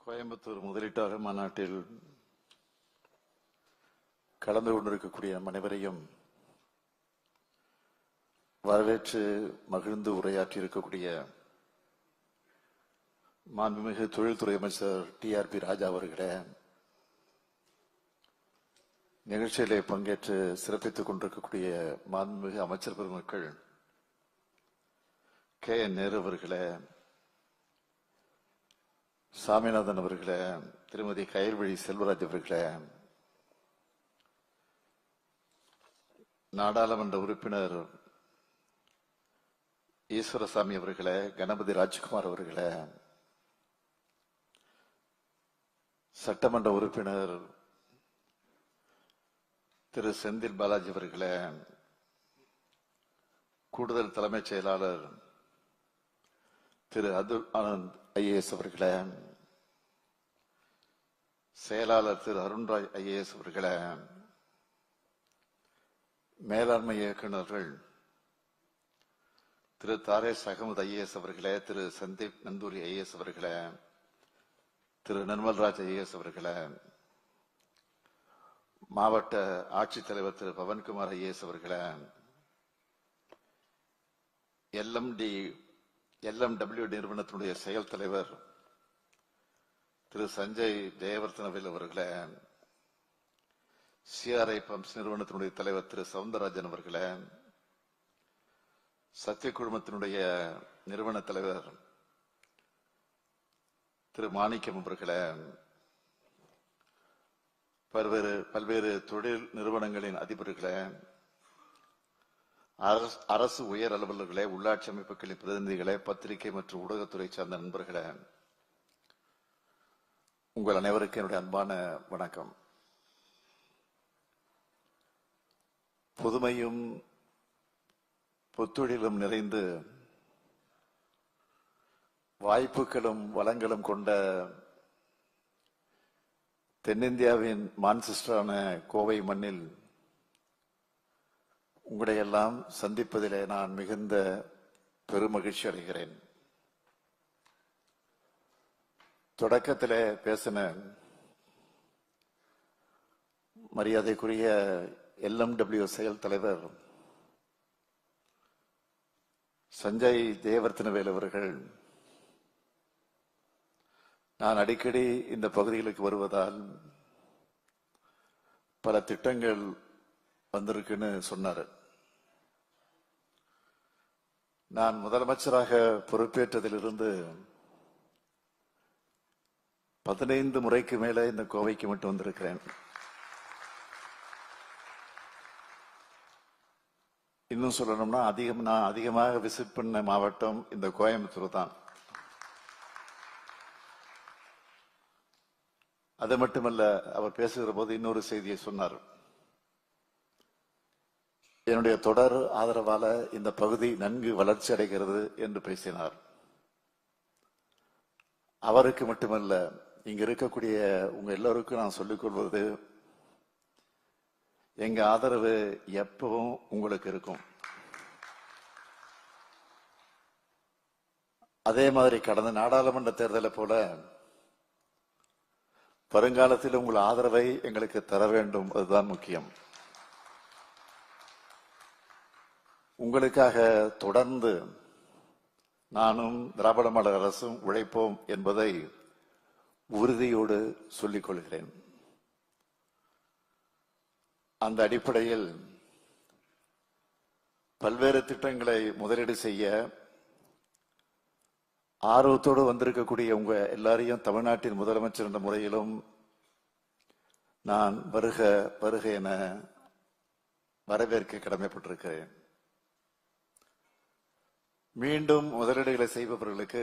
கோயம்புத்தூர் முதலீட்டாளர் மாநாட்டில் கலந்து கொண்டிருக்கக்கூடிய நம் அனைவரையும் வரவேற்று மகிழ்ந்து உரையாற்றி இருக்கக்கூடிய மாண்புமிகு தொழில்துறை அமைச்சர் டி ஆர் பி ராஜா அவர்களே நிகழ்ச்சியிலே பங்கேற்று சிறப்பித்துக் கொண்டிருக்கக்கூடிய மாண்புமிகு அமைச்சர் பெருமக்கள் கே என் நேரு அவர்களே சாமிநாதன் அவர்களே திருமதி கயல்வழி செல்வராஜ் அவர்களே நாடாளுமன்ற உறுப்பினர் ஈஸ்வரசாமி அவர்களே கணபதி ராஜ்குமார் அவர்களே சட்டமன்ற உறுப்பினர் திரு செந்தில் பாலாஜி அவர்களே கூடுதல் தலைமைச் செயலாளர் திரு அதுல் ஆனந்த் ஐஏஎஸ் அவர்களே செயலாளர் திரு அருண்ராய் ஐஏஎஸ் அவர்களே மேலாண்மை இயக்குநர்கள் திரு தாரேஷ் அகமது ஐஏஎஸ் அவர்களே திரு சந்தீப் நந்தூரி ஐஏஎஸ் அவர்களே திரு நிர்மல்ராஜ் ஐஏஎஸ் அவர்களே மாவட்ட ஆட்சித்தலைவர் திரு பவன்குமார் ஐஏஎஸ் அவர்களே எல்எம்டி எல்எம்டபிள்யூ நிறுவனத்தினுடைய செயல் தலைவர் திரு சஞ்சய் ஜெயவர்தனவில் அவர்களே சிஆர்ஐ பம்ப்ஸ் நிறுவனத்தினுடைய தலைவர் திரு சவுந்தரராஜன் அவர்களே சத்திய குழுமத்தினுடைய நிறுவன தலைவர் திரு மாணிக்கம் அவர்களே பல்வேறு பல்வேறு தொழில் நிறுவனங்களின் அதிபர்களே அரசு- அரசு உயர் அலுவலர்களே உள்ளாட்சி அமைப்புகளின் பிரதிநிதிகளே பத்திரிகை மற்றும் ஊடகத்துறை சார்ந்த நண்பர்களே உங்கள் அனைவருக்கும் என்னுடைய அன்பான வணக்கம். புதுமையும் புத்தொழிலும் நிறைந்து வாய்ப்புகளும் வளங்களும் கொண்ட தென்னிந்தியாவின் மான்செஸ்டரான கோவை மண்ணில் உங்களை எல்லாம் சந்திப்பதிலே நான் மிகுந்த பெருமகிழ்ச்சி அடைகிறேன். தொடக்கத்திலே பேசின மரியாதைக்குரிய எல்எம்டபிள்யூ செயல் தலைவர் சஞ்சய் தேவர்த்தனவேல் அவர்கள் நான் அடிக்கடி இந்த பகுதிகளுக்கு வருவதால் பல திட்டங்கள் வந்திருக்குன்னு சொன்னார். நான் முதலமைச்சராக பொறுப்பேற்றதிலிருந்து பதினைந்து முறைக்கு மேல இந்த கோவைக்கு மட்டும் வந்திருக்கிறேன். இன்னும் சொல்லணும்னா அதிகம் நான் அதிகமாக விசிட் பண்ண மாவட்டம் இந்த கோயம்புத்தூர் தான். அது மட்டுமல்ல அவர் பேசுகிற போது இன்னொரு செய்தியை சொன்னார். என்னுடைய தொடர் ஆதரவால இந்த பகுதி நன்கு வளர்ச்சி அடைகிறது என்று பேசினார். அவருக்கு மட்டுமல்ல இங்க இருக்கக்கூடிய உங்க எல்லோருக்கும் நான் சொல்லிக் கொள்வது எங்க ஆதரவு எப்பவும் உங்களுக்கு இருக்கும். அதே மாதிரி கடந்த நாடாளுமன்ற தேர்தலை போல வருங்காலத்தில் உங்கள் ஆதரவை எங்களுக்கு தர வேண்டும் அதுதான் முக்கியம். உங்களுக்காக தொடர்ந்து நானும் திராவிட மாடல் அரசும் உழைப்போம் என்பதை உறுதியோடு சொல்லிக் கொள்கிறேன். அந்த அடிப்படையில் பல்வேறு திட்டங்களை முதலீடு செய்ய ஆர்வத்தோடு வந்திருக்கக்கூடிய உங்க எல்லாரையும் தமிழ்நாட்டின் முதலமைச்சர் என்ற முறையிலும் நான் வருக வருக என வரவேற்க கடமைப்பட்டிருக்கிறேன். மீண்டும் முதலீடுகளை செய்பவர்களுக்கு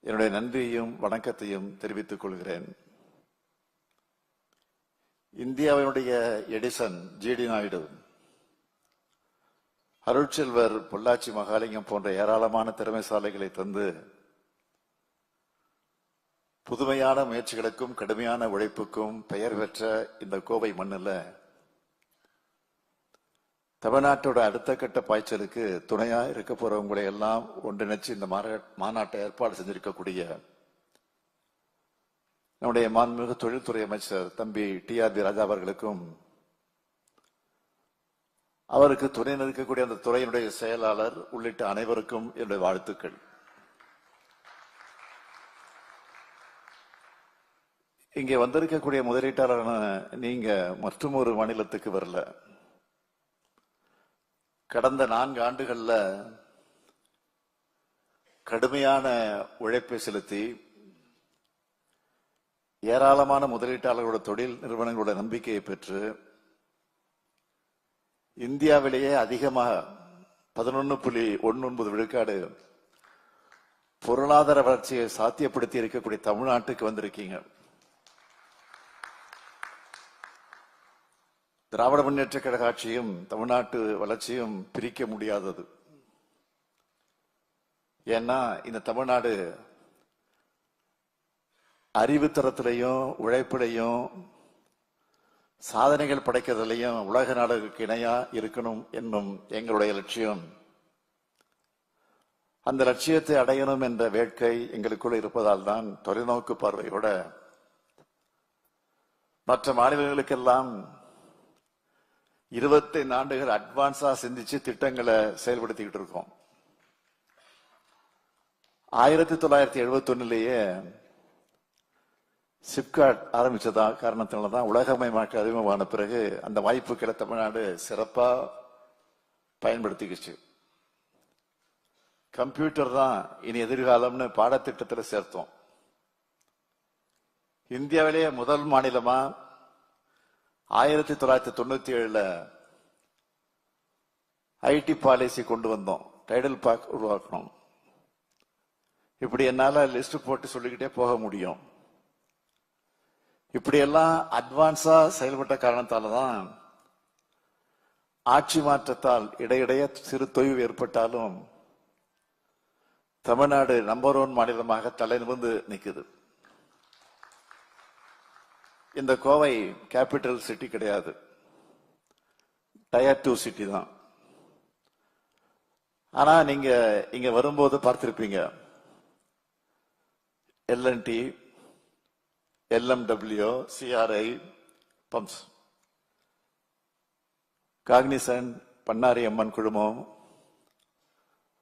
என்னுடைய நன்றியையும் வணக்கத்தையும் தெரிவித்துக் கொள்கிறேன். இந்தியாவினுடைய Edison G D Naidu Arutselvar Pollachi Mahalingam போன்ற ஏராளமான திறமைசாலைகளை தந்து புதுமையான முயற்சிகளுக்கும் கடுமையான உழைப்புக்கும் பெயர் பெற்ற இந்த கோவை மண்ணில் தமிழ்நாட்டோட அடுத்த கட்ட பாய்ச்சலுக்கு துணையா இருக்க போறவங்களை எல்லாம் ஒன்றிணைச்சு இந்த மாநாட்டை ஏற்பாடு செஞ்சிருக்கக்கூடிய நம்முடைய மாண்புமிகு தொழில்துறை அமைச்சர் தம்பி டி ஆர் பி ராஜா அவர்களுக்கும் அவருக்கு துணை நிற்கக்கூடிய அந்த துறையினுடைய செயலாளர் உள்ளிட்ட அனைவருக்கும் என்னுடைய வாழ்த்துக்கள். இங்கே வந்திருக்கக்கூடிய முதலீட்டாளரான நீங்க மற்றும் ஒரு மாநிலத்துக்கு வரல. கடந்த நான்கு ஆண்டுகள்ல கடுமையான உழைப்பை செலுத்தி ஏராளமான முதலீட்டாளர்களோட தொழில் நிறுவனங்களோட நம்பிக்கையை பெற்று இந்தியாவிலேயே அதிகமாக பதினொன்று புள்ளி ஒன்று ஒன்பது விழுக்காடு பொருளாதார வளர்ச்சியை சாத்தியப்படுத்தி இருக்கக்கூடிய தமிழ்நாட்டுக்கு வந்திருக்கீங்க. திராவிட முன்னேற்ற கழக ஆட்சியும் தமிழ்நாட்டு வளர்ச்சியும் பிரிக்க முடியாதது. ஏன்னா இந்த தமிழ்நாடு அறிவுத்தரத்திலையும் உழைப்பிலையும் சாதனைகள் படைக்கிறதுலையும் உலக நாடுகளுக்கு இணையா இருக்கணும் என்னும் எங்களுடைய லட்சியம். அந்த லட்சியத்தை அடையணும் என்ற வேட்கை எங்களுக்குள் இருப்பதால் தான் தொலைநோக்கு பார்வையோட மற்ற மாநிலங்களுக்கெல்லாம் இருபத்தைந்து ஆண்டுகள் அட்வான்ஸா சிந்திச்சு திட்டங்களை செயல்படுத்திக்கிட்டு இருக்கோம். ஆயிரத்தி தொள்ளாயிரத்தி எழுபத்தி ஒன்னுலயே சிப்காட் ஆரம்பிச்சதா காரணத்தினால தான் உலகமயமாக்க அறிமுகமான பிறகு அந்த வாய்ப்புகளை தமிழ்நாடு சிறப்பா பயன்படுத்திக்கிச்சு. கம்ப்யூட்டர் தான் இனி எதிர்காலம்னு பாடத்திட்டத்தில் சேர்த்தோம். இந்தியாவிலேயே முதல் மாநிலமா ஆயிரத்தி தொள்ளாயிரத்தி தொண்ணூத்தி ஏழுல ஐடி பாலிசி கொண்டு வந்தோம். டைடல் பார்க் உருவாக்கணும். இப்படி என்னால லிஸ்ட் போட்டு சொல்லிக்கிட்டே போக முடியும். இப்படி எல்லாம் அட்வான்ஸா செயல்பட்ட காரணத்தால தான் ஆட்சி மாற்றத்தால் இடையிடையே சிறு தொய்வு ஏற்பட்டாலும் தமிழ்நாடு நம்பர் ஒன் மாநிலமாக தலை நிமிர்ந்து நிற்குது இந்த கோவை கேபிட்டல் சிட்டி கிடையாது. டயர் டூ சிட்டி தான். ஆனா நீங்க இங்க வரும்போது பார்த்திருப்பீங்க. L N T LMW CRI pumps Cognizant Bannari Amman குழுமம்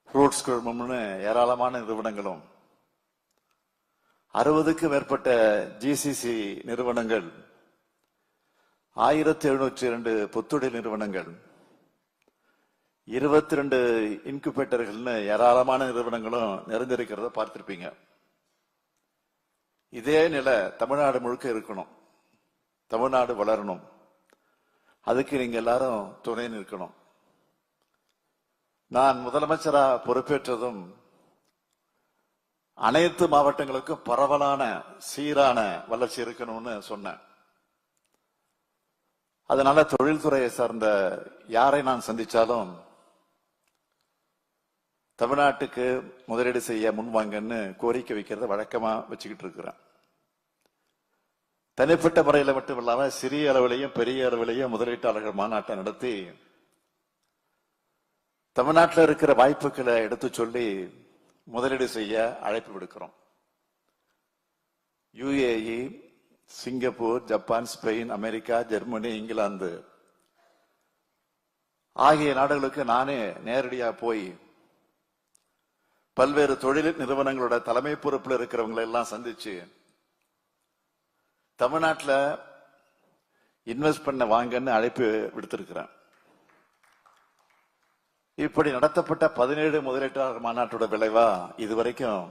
ஃப்ரூட்ஸ் குழுமம்னு ஏராளமான நிறுவனங்களும் அறுபதுக்கும் மேற்பட்ட ஜிசிசி நிறுவனங்கள் ஆயிரத்தி எழுநூற்றி இரண்டு புத்துடல் நிறுவனங்கள் இருபத்தி ரெண்டு இன்குபேட்டர்கள்னு ஏராளமான நிறுவனங்களும் நிறைந்திருக்கிறத பார்த்திருப்பீங்க. இதே நிலை தமிழ்நாடு முழுக்க இருக்கணும். தமிழ்நாடு வளரணும். அதுக்கு நீங்க எல்லாரும் துணை நிற்கணும். நான் முதலமைச்சரா பொறுப்பேற்றதும் அனைத்து மாவட்டங்களுக்கும் பரவலான சீரான வளர்ச்சி இருக்கணும்னு சொன்னேன். அதனால தொழில்துறையை சார்ந்த யாரை நான் சந்திச்சாலும் தமிழ்நாட்டுக்கு முதலீடு செய்ய முன்வாங்கன்னு கோரிக்கை வைக்கிறத வழக்கமா வச்சுக்கிட்டு இருக்கிறேன். தனிப்பட்ட முறையில மட்டும் இல்லாம சிறிய அளவிலையும் பெரிய அளவிலையும் முதலீட்டாளர்கள் மாநாட்டை நடத்தி தமிழ்நாட்டில் இருக்கிற வாய்ப்புகளை எடுத்து சொல்லி முதலீடு செய்ய அழைப்பு விடுக்கிறோம். UAE Singapore Japan Spain America Germany England ஆகிய நாடுகளுக்கு நானே நேரடியா போய் பல்வேறு தொழில் நிறுவனங்களோட தலைமை பொறுப்பில் இருக்கிறவங்களை எல்லாம் சந்திச்சு தமிழ்நாட்டில் இன்வெஸ்ட் பண்ண வாங்கன்னு அழைப்பு விடுத்திருக்கிறேன். இப்படி நடத்தப்பட்ட பதினேழு முதலீட்டாளர் மாநாட்டோட விளைவா இதுவரைக்கும்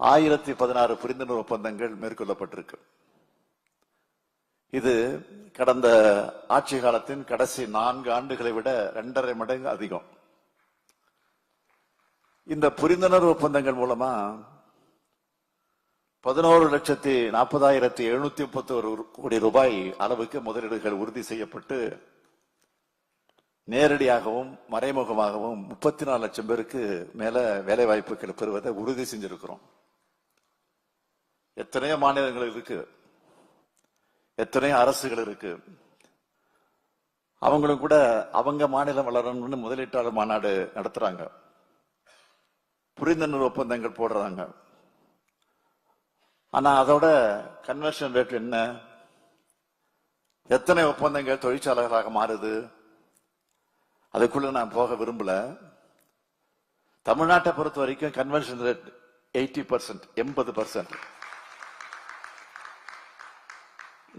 ஆயிரத்தி பதினாறு புரிந்துணர்வு ஒப்பந்தங்கள் மேற்கொள்ளப்பட்டிருக்கு. இது கடந்த ஆட்சி காலத்தின் கடைசி நான்கு ஆண்டுகளை விட இரண்டரை மடங்கு அதிகம். இந்த புரிந்துணர்வு ஒப்பந்தங்கள் மூலமா பதினோரு லட்சத்தி நாற்பதாயிரத்தி எழுநூத்தி முப்பத்தி ஒரு கோடி ரூபாய் அளவுக்கு முதலீடுகள் உறுதி செய்யப்பட்டு நேரடியாகவும் மறைமுகமாகவும் முப்பத்தி நாலு லட்சம் பேருக்கு மேல வேலை வாய்ப்புகள் பெறுவதை உறுதி செஞ்சிருக்கிறோம். எத்தனையோ மாநிலங்கள் இருக்கு. எத்தனையோ அரசுகள் இருக்கு. அவங்களும் கூட அவங்க மாநிலம் வளரணும்னு முதலீட்டாளர் மாநாடு நடத்துறாங்க. புரிந்துணர்வு ஒப்பந்தங்கள் போடுறாங்க. ஆனா அதோட கன்வர்ஷன் ரேட் என்ன? எத்தனை ஒப்பந்தங்கள் தொழிற்சாலைகளாக மாறுது? அதுக்குள்ள நான் போக விரும்பல. தமிழ்நாட்டை பொறுத்த வரைக்கும் கன்வென்ஷன் ரேட் எயிட்டி பர்சன்ட் எண்பது பர்சன்ட்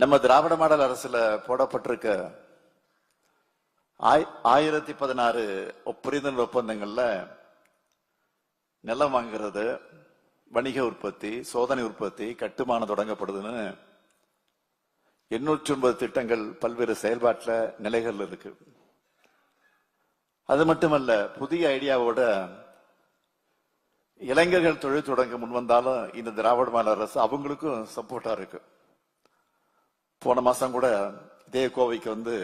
நம்ம திராவிட மாடல் அரசுல போடப்பட்டிருக்க ஆயிரத்தி பதினாறு புரிதல் ஒப்பந்தங்கள்ல நிலம் வாங்குறது வணிக உற்பத்தி சோதனை உற்பத்தி கட்டுமானம் தொடங்கப்படுதுன்னு எண்ணூற்றி ஒன்பது திட்டங்கள் பல்வேறு செயல்பாட்டில் நிலைகள் இருக்கு. அது மட்டுமல்ல புதிய ஐடியாவோட இளைஞர்கள் தொழில் தொடங்க முன் வந்தாலும் இந்த திராவிட மாநில அரசு அவங்களுக்கும் சப்போர்ட்டா இருக்கு. போன மாசம் கூட இதே கோவைக்கு வந்து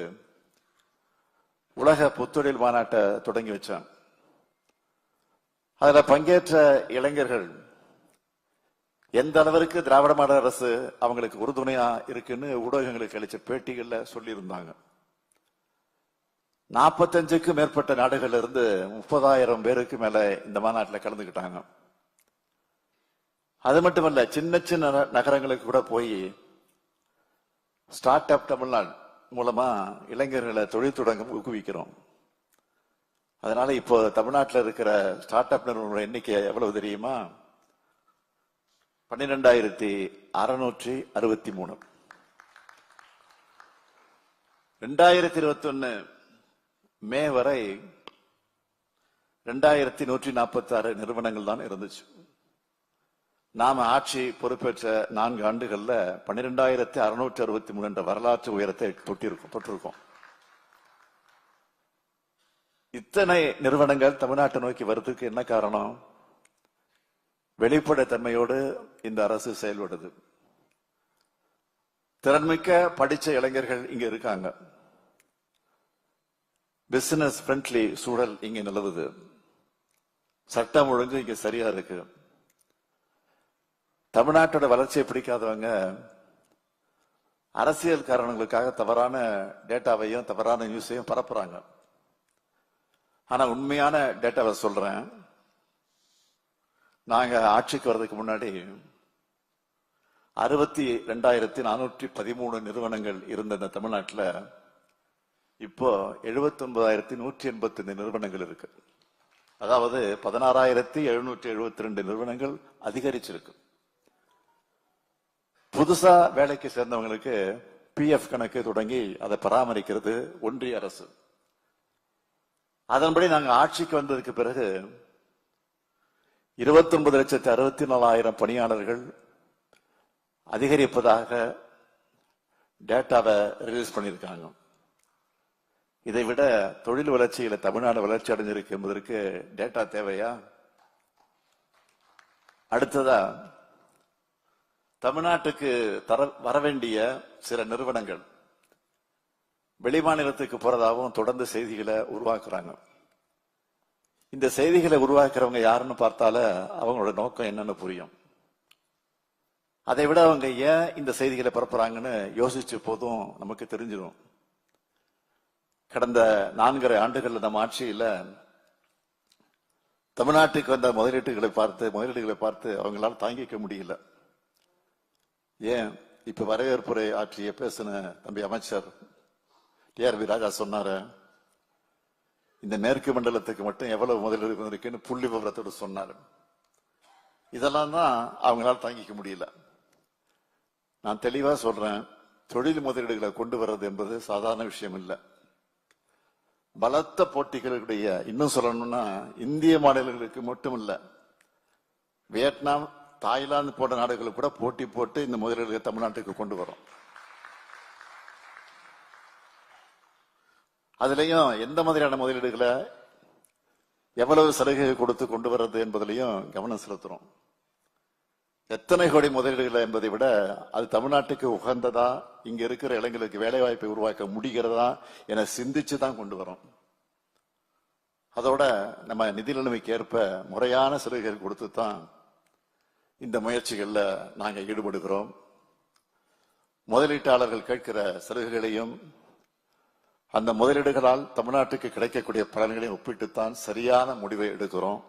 உலக புத்தொழில் மாநாட்டை தொடங்கி வச்சான் அதுல பங்கேற்ற இளைஞர்கள் எந்த அளவிற்கு திராவிட மாடல் அரசு அவங்களுக்கு உறுதுணையா இருக்குன்னு ஊடகங்களுக்கு அளிச்ச பேட்டிகள்ல சொல்லியிருந்தாங்க. நாற்பத்தஞ்சுக்கும் மேற்பட்ட நாடுகள்ல இருந்து முப்பதாயிரம் பேருக்கு மேல இந்த மாநாட்டில் கலந்துக்கிட்டாங்க. அது மட்டுமல்ல சின்ன சின்ன ந- நகரங்களுக்கு கூட போய் ஸ்டார்ட் அப் தமிழ்நாடு மூலமா இளைஞர்களை தொழில் தொடங்க ஊக்குவிக்கிறோம். அதனால இப்போ தமிழ்நாட்டில் இருக்கிற ஸ்டார்ட் அப் நிறுவனங்களோட எண்ணிக்கை எவ்வளவு தெரியுமா? பன்னிரெண்டாயிரத்தி அறுநூற்றி அறுபத்தி மூணு. ரெண்டாயிரத்தி இருபத்தி ஒன்னு மே வரை ரெண்டாயிரத்தி நூற்றி நாற்பத்தி ஆறு நிறுவனங்கள் தான் இருந்துச்சு. நாம ஆட்சி பொறுப்பேற்ற நான்கு ஆண்டுகள்ல பன்னிரெண்டாயிரத்தி அறுநூற்றி அறுபத்தி மூணு என்ற வரலாற்று உயரத்தை தொட்டிருக்கோம் தொட்டிருக்கோம். இத்தனை நிறுவனங்கள் தமிழ்நாட்டை நோக்கி வர்றதுக்கு என்ன காரணம்? வெளிப்படைத்தன்மையோடு இந்த அரசு செயல்படுது. திறன்மிக்க படிச்ச இளைஞர்கள் இங்க இருக்காங்க. பிசினஸ் ஃப்ரெண்ட்லி சூழல் இங்க நிலவுது. சட்டம் ஒழுங்கு இங்க சரியா இருக்கு. தமிழ்நாட்டோட வளர்ச்சியை பிடிக்காதவங்க அரசியல் காரணங்களுக்காக தவறான டேட்டாவையும் தவறான நியூஸையும் பரப்புறாங்க. ஆனா உண்மையான டேட்டாவை சொல்றேன். நாங்க ஆட்சிக்கு வர்றதுக்கு முன்னாடி அறுபத்தி ரெண்டாயிரத்தி நானூற்றி பதிமூணு நிறுவனங்கள் இருந்த இந்த தமிழ்நாட்டில். இப்போ எழுபத்தொன்பதாயிரத்தி நூற்றி எண்பத்தி நிறுவனங்கள் இருக்கு. அதாவது பதினாறாயிரத்தி எழுநூற்றி எழுபத்தி ரெண்டு நிறுவனங்கள் அதிகரிச்சிருக்கு. புதுசா வேலைக்கு சேர்ந்தவங்களுக்கு பிஎஃப் கணக்கு தொடங்கி அதை பராமரிக்கிறது ஒன்றிய அரசு. அதன்படி நாங்கள் ஆட்சிக்கு வந்ததுக்கு பிறகு இருபத்தி ஒன்பது லட்சத்தி அறுபத்தி நாலாயிரம் பணியாளர்கள் அதிகரிப்பதாக டேட்டாவை ரிலீஸ் பண்ணியிருக்காங்க. இதை விட தொழில் வளர்ச்சியில தமிழ்நாடு வளர்ச்சி அடைஞ்சிருக்கு என்பதற்கு டேட்டா தேவையா? அடுத்ததா தமிழ்நாட்டுக்கு தர வர வேண்டிய சில நிறுவனங்கள் வெளிமாநிலத்துக்கு போறதாகவும் தொடர்ந்து செய்திகளை உருவாக்குறாங்க. இந்த செய்திகளை உருவாக்குறவங்க யாருன்னு பார்த்தால அவங்களோட நோக்கம் என்னன்னு புரியும். அதை விட அவங்க ஏன் இந்த செய்திகளை பரப்புறாங்கன்னு யோசிச்சு போதும் நமக்கு தெரிஞ்சிடும். கடந்த நான்கரை ஆண்டுகள் நம்ம ஆட்சியில தமிழ்நாட்டுக்கு வந்த முதலீட்டுகளை பார்த்து முதலீடுகளை பார்த்து அவங்களால தாங்கிக்க முடியல. ஏன்? இப்ப வரவேற்புரை ஆற்றிய பேசின தம்பி அமைச்சர் டிஆர்பி ராஜா சொன்னாரு இந்த மேற்கு மண்டலத்துக்கு மட்டும் எவ்வளவு முதலீடு வந்திருக்குன்னு புள்ளி விவரத்தோடு சொன்னார். இதெல்லாம் தான் அவங்களால தாங்கிக்க முடியல. நான் தெளிவாக சொல்றேன் தொழில் முதலீடுகளை கொண்டு வர்றது என்பது சாதாரண விஷயம் இல்லை. பலத்த போட்டிகளுடைய இன்னும் சொல்லணும்னா இந்திய மாநிலங்களுக்கு மட்டும் வியட்நாம் தாய்லாந்து போன்ற நாடுகளுக்கு கூட போட்டி போட்டு இந்த முதலீடுகளை தமிழ்நாட்டுக்கு கொண்டு வரும். அதுலயும் எந்த மாதிரியான முதலீடுகளை எவ்வளவு சலுகை கொடுத்து கொண்டு வர்றது என்பதிலையும் கவனம் செலுத்துறோம். எத்தனை கோடி முதலீடுகளை என்பதை விட அது தமிழ்நாட்டுக்கு உகந்ததா இங்க இருக்கிற இளைஞர்களுக்கு வேலை வாய்ப்பை உருவாக்க முடிகிறதா என சிந்திச்சு தான் கொண்டு வரோம். அதோட நம்ம நிதி நிலைமைக்கு ஏற்ப முறையான சலுகைகள் கொடுத்து தான் இந்த முயற்சிகளில் நாங்கள் ஈடுபடுகிறோம். முதலீட்டாளர்கள் கேட்கிற சலுகைகளையும் அந்த முதலீடுகளால் தமிழ்நாட்டுக்கு கிடைக்கக்கூடிய பலன்களையும் ஒப்பிட்டுத்தான் சரியான முடிவை எடுக்கிறோம்.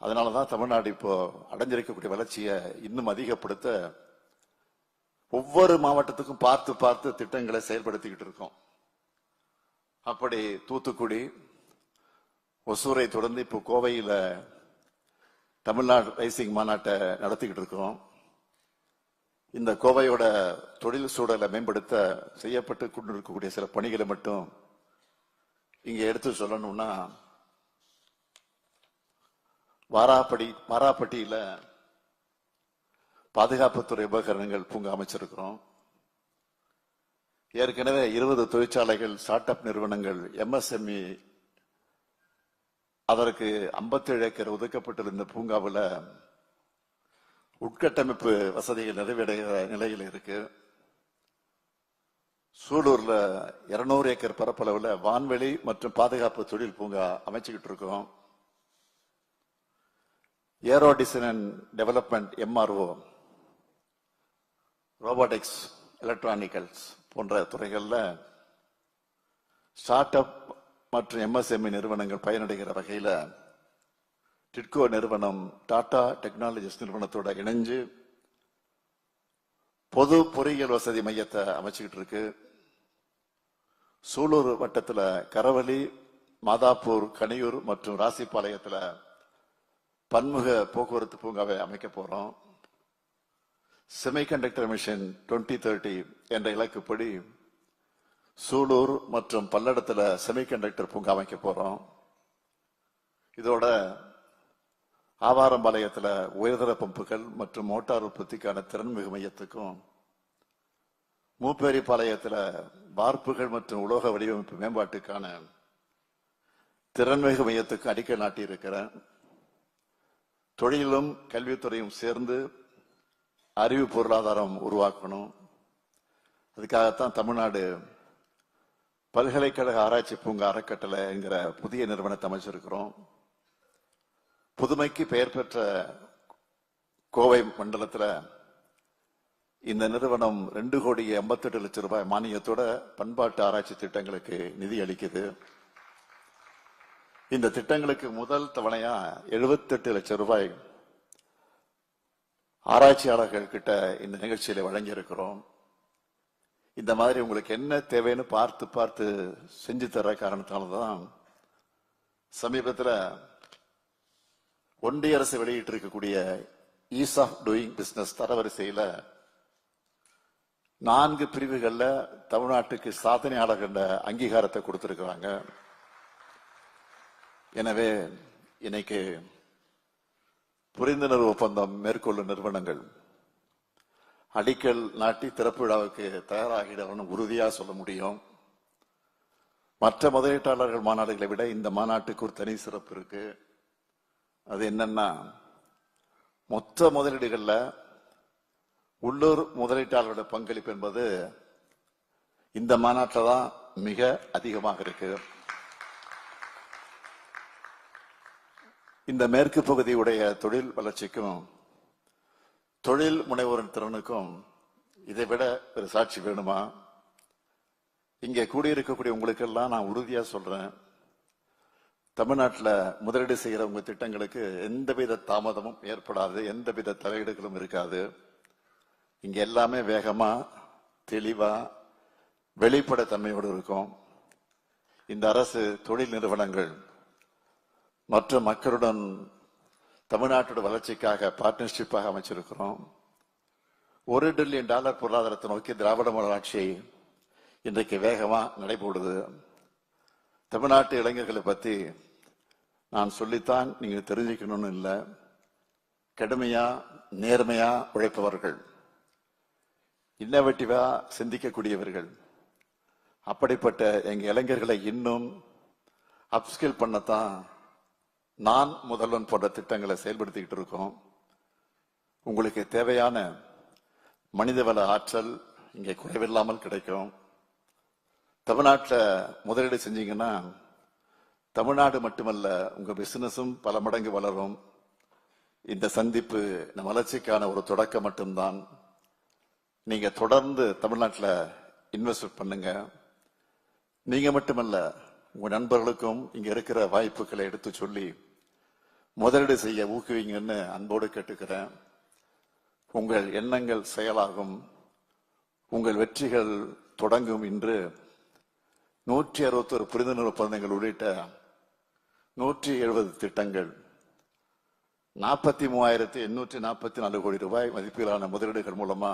அதனாலதான் தமிழ்நாடு இப்போ அடைஞ்சிருக்கக்கூடிய வளர்ச்சியை இன்னும் அதிகப்படுத்த ஒவ்வொரு மாவட்டத்துக்கும் பார்த்து பார்த்து திட்டங்களை செயல்படுத்திக்கிட்டு இருக்கோம். அப்படி தூத்துக்குடி ஒசூரை தொடர்ந்து இப்போ கோவையில் தமிழ்நாடு ரைசிங் மாநாட்டை நடத்திக்கிட்டு இருக்கோம். இந்த கோவையோட தொழில் சூழலை மேம்படுத்த செய்யப்பட்டு கொண்டிருக்கக்கூடிய சில பணிகளை மட்டும் இங்கே எடுத்து சொல்லணும்னா வாராப்படி வாராப்பட்டியில் பாதுகாப்புத்துறை உபகரணங்கள் பூங்கா அமைச்சிருக்கிறோம். ஏற்கனவே இருபது தொழிற்சாலைகள் ஸ்டார்ட் அப் நிறுவனங்கள் எம்எஸ்எம்இ அதற்கு 57 ஏக்கர் ஒதுக்கப்பட்டிருந்த பூங்காவில் உட்கட்டமைப்பு வசதிகள் நிறைவடைகிற நிலையில் இருக்கு. சூலூரில் இருநூறு ஏக்கர் பரப்பளவில் வான்வெளி மற்றும் பாதுகாப்பு தொழில் பூங்கா அமைச்சுக்கிட்டு இருக்கோம். Aero design and development MRO robotics electronics போன்ற துறைகளில் ஸ்டார்ட் அப் மற்றும் எம்எஸ்எம்இ நிறுவனங்கள் பயனடைகிற வகையில் டிட்கோ நிறுவனம் டாடா டெக்னாலஜிஸ் நிறுவனத்தோட இணைஞ்சு பொது பொறியியல் வசதி மையத்தை அமைச்சுக்கிட்டு இருக்கு. சூலூர் வட்டத்தில் கரவலி மாதாப்பூர் கனியூர் மற்றும் ராசிபாளையத்தில் பன்முக போக்குவரத்து பூங்காவை அமைக்க போறோம். செமிகண்டக்டர் மிஷன் 2030 தேர்ட்டி என்ற இலக்குப்படி சூலூர் மற்றும் பல்லடத்தில் செமிகண்டக்டர் பூங்கா அமைக்க போறோம். இதோட ஆவாரம்பாளையத்தில் உயர்தர பம்புகள் மற்றும் மோட்டார் உற்பத்திக்கான திறன்மிகு மையத்துக்கும் மூப்பேரிப்பாளையத்தில் வார்ப்புகள் மற்றும் உலோக வடிவமைப்பு மேம்பாட்டுக்கான திறன்மிகு மையத்துக்கு அடிக்கல் நாட்டி இருக்கிறேன் தொழிலும் கல்வித்துறையும் சேர்ந்து அறிவு பொருளாதாரம் உருவாக்கணும். அதுக்காகத்தான் தமிழ்நாடு பல்கலைக்கழக ஆராய்ச்சி பூங்கா அறக்கட்டளைங்கிற புதிய நிறுவனத்தை அமைச்சிருக்கிறோம். புதுமைக்கு பெயர் பெற்ற கோவை மண்டலத்தில் இந்த நிறுவனம் ரெண்டு கோடி எண்பத்தெட்டு லட்சம் ரூபாய் மானியத்தோட பண்பாட்டு ஆராய்ச்சி திட்டங்களுக்கு நிதி அளிக்குது. இந்த திட்டங்களுக்கு முதல் தவணையா 78 லட்சம் ரூபாய் ஆராய்ச்சியாளர்கள் கிட்ட இந்த நிகழ்ச்சியில வழங்கி இருக்கிறோம் இந்த மாதிரி உங்களுக்கு என்ன தேவைன்னு பார்த்து பார்த்து செஞ்சு தர்ற காரணத்தாலதான் சமீபத்துல ஒன்றிய அரசு வெளியிட்டு இருக்கக்கூடிய ஈஸ் ஆஃப் டூயிங் பிசினஸ் தரவரிசையில நான்கு பிரிவுகள்ல தமிழ்நாட்டுக்கு சாதனையாளர் அங்கீகாரத்தை கொடுத்துருக்குறாங்க. எனவே இன்னைக்கு புரிந்துணர்வு ஒப்பந்தம் மேற்கொள்ளும் நிறுவனங்கள் அடிக்கல் நாட்டி திறப்பு விழாவுக்கு தயாராகிடணும் உறுதியாக சொல்ல முடியும். மற்ற முதலீட்டாளர்கள் மாநாடுகளை விட இந்த மாநாட்டுக்கு ஒரு தனி சிறப்பு இருக்கு. அது என்னன்னா மொத்த முதலீடுகளில் உள்ளூர் முதலீட்டாளர்களோட பங்களிப்பு என்பது இந்த மாநாட்டில் தான் மிக அதிகமாக இருக்குது இந்த மேற்கு பகுதியுடைய தொழில் வளர்ச்சிக்கும் தொழில் முனைவோரின் திறனுக்கும் இதை விட ஒரு சாட்சி வேணுமா? இங்கே கூடியிருக்கக்கூடிய உங்களுக்கெல்லாம் நான் உறுதியாக சொல்றேன். தமிழ்நாட்டில் முதலீடு செய்கிற உங்கள் திட்டங்களுக்கு எந்தவித தாமதமும் ஏற்படாது எந்தவித தலையீடுகளும் இருக்காது. இங்கே எல்லாமே வேகமாக தெளிவாக வெளிப்படத்தன்மையோடு இருக்கும். இந்த அரசு தொழில் நிறுவனங்கள் மற்ற மக்களுடன் தமிழ்நாட்டோட வளர்ச்சிக்காக பார்ட்னர்ஷிப்பாக அமைச்சிருக்கிறோம். ஒரு டிரில்லியன் டாலர் பொருளாதாரத்தை நோக்கி திராவிட மாடல் ஆட்சி இன்றைக்கு வேகமாக நடைபோடுது. தமிழ்நாட்டு இளைஞர்களை பற்றி நான் சொல்லித்தான் நீங்கள் தெரிஞ்சுக்கணும்னு இல்லை. கடுமையாக நேர்மையாக உழைப்பவர்கள் இன்னோவேட்டிவா சிந்திக்கக்கூடியவர்கள். அப்படிப்பட்ட எங்கள் இளைஞர்களை இன்னும் அப்ஸ்கில் பண்ணத்தான் நான் முதல்வன் போன்ற திட்டங்களை செயல்படுத்திக்கிட்டு இருக்கோம். உங்களுக்கு தேவையான மனிதவள ஆற்றல் இங்கே குறைவில்லாமல் கிடைக்கும். தமிழ்நாட்டில் முதலீடு செஞ்சீங்கன்னா தமிழ்நாடு மட்டுமல்ல உங்கள் பிஸ்னஸும் பல மடங்கு வளரும். இந்த சந்திப்பு இந்த வளர்ச்சிக்கான ஒரு தொடக்கம் மட்டும்தான். நீங்கள் தொடர்ந்து தமிழ்நாட்டில் இன்வெஸ்ட் பண்ணுங்க. நீங்கள் மட்டுமல்ல உங்கள் நண்பர்களுக்கும் இங்கே இருக்கிற வாய்ப்புகளை எடுத்து சொல்லி முதலீடு செய்ய ஊக்குவிங்கன்னு அன்போடு கேட்டுக்கிறேன். உங்கள் எண்ணங்கள் செயலாகும். உங்கள் வெற்றிகள் தொடங்கும் இன்று நூற்றி அறுபத்தொரு புரிந்துணர்வு ஒப்பந்தங்கள் உள்ளிட்ட நூற்றி எழுபது திட்டங்கள் நாற்பத்தி மூவாயிரத்தி எண்ணூற்றி நாற்பத்தி நாலு கோடி ரூபாய் மதிப்பிலான முதலீடுகள் மூலமா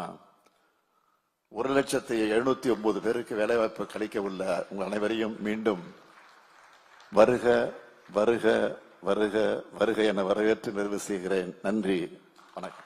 ஒரு லட்சத்தி எழுநூத்தி ஒன்பது பேருக்கு வேலைவாய்ப்பு கிடைக்க உள்ள உங்கள் அனைவரையும் மீண்டும் வருக வருக வருக வருக என வரவேற்று நிறைவு செய்கிறேன். நன்றி வணக்கம்.